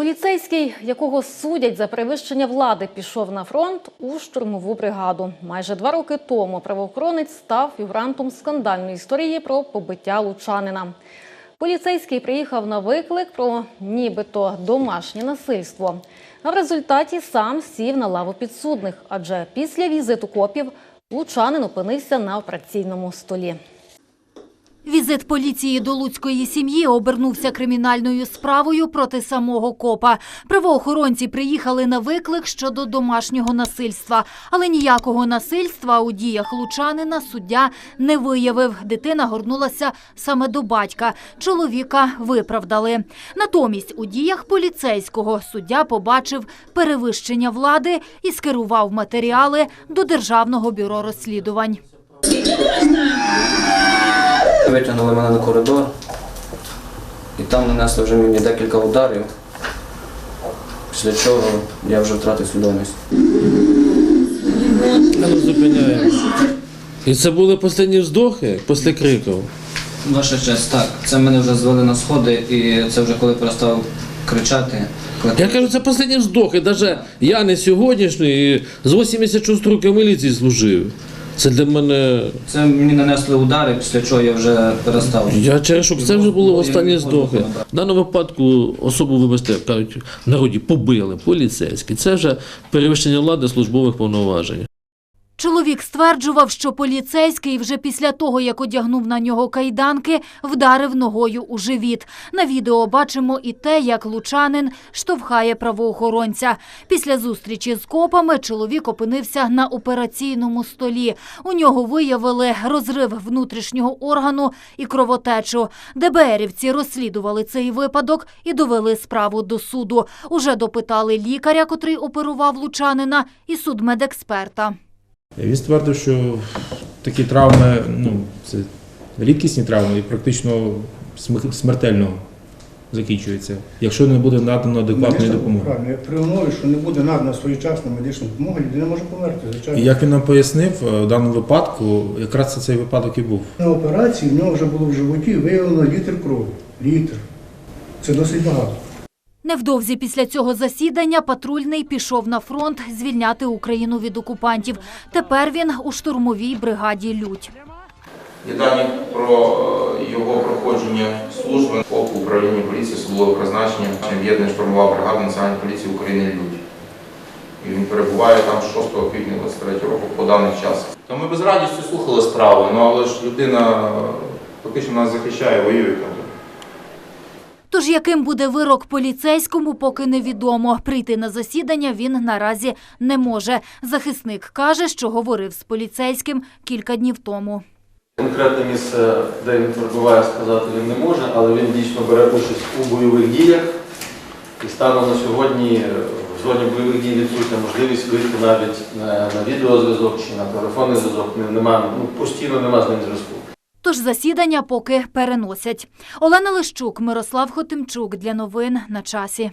Поліцейський, якого судять за перевищення влади, пішов на фронт у штурмову бригаду. Майже два роки тому правоохоронець став фігурантом скандальної історії про побиття лучанина. Поліцейський приїхав на виклик про нібито домашнє насильство. А в результаті сам сів на лаву підсудних, адже після візиту копів лучанин опинився на операційному столі. Візит поліції до луцької сім'ї обернувся кримінальною справою проти самого копа. Правоохоронці приїхали на виклик щодо домашнього насильства, але ніякого насильства у діях лучанина суддя не виявив. Дитина горнулася саме до батька. Чоловіка виправдали. Натомість у діях поліцейського суддя побачив перевищення влади і скерував матеріали до Державного бюро розслідувань. Витягнули мене на коридор, і там нанесли вже мені декілька ударів, після чого я вже втратив свідомість. Зупиняємо. І це були останні вздохи після криків. Ваша честь, так, це мене вже звели на сходи, і це вже коли перестав кричати. Я кажу, це останні вздохи. Навіть я не сьогоднішній, з 86 років міліції служив. Це для мене. Це мені нанесли удари, після чого я вже перестав. Я через щоб це вже були Я останні можу В даному випадку особу, вибачте, кажуть, народі побили поліцейські. Це вже перевищення влади службових повноважень. Чоловік стверджував, що поліцейський вже після того, як одягнув на нього кайданки, вдарив ногою у живіт. На відео бачимо і те, як лучанин штовхає правоохоронця. Після зустрічі з копами чоловік опинився на операційному столі. У нього виявили розрив внутрішнього органу і кровотечу. ДБРівці розслідували цей випадок і довели справу до суду. Уже допитали лікаря, котрий оперував лучанина, і судмедексперта. Він ствердив, що такі травми ну, це рідкісні травми і практично см- смертельно закінчуються, якщо не буде надано адекватної допомоги. При умові, що не буде надана своєчасна медична допомога, людина може померти, звичайно. І як він нам пояснив, е, в даному випадку якраз це цей випадок і був. На операції в нього вже було в животі виявлено літр крові. Літр. Це досить багато. Невдовзі після цього засідання патрульний пішов на фронт звільняти Україну від окупантів. Тепер він у штурмовій бригаді Людь. Є дані про е, його проходження служби ОК управління поліції особливого призначення об'єднана штурмова бригада Національної поліції України «Людь». І він перебуває там з 6 квітня 23 року по даний час. То ми без радістю слухали справи, ну але ж людина е, фактично нас захищає, воює там. Тож яким буде вирок поліцейському, поки невідомо. Прийти на засідання він наразі не може. Захисник каже, що говорив з поліцейським кілька днів тому. Конкретне місце, де він перебуває, сказати він не може, але він дійсно бере участь у бойових діях. І станом на сьогодні е, в зоні бойових дій відсутня можливість вийти навіть на, відеозв'язок чи на телефонний зв'язок. Ну, постійно нема з ним зв'язку. Тож засідання поки переносять. Олена Лищук, Мирослав Хотимчук для новин на часі.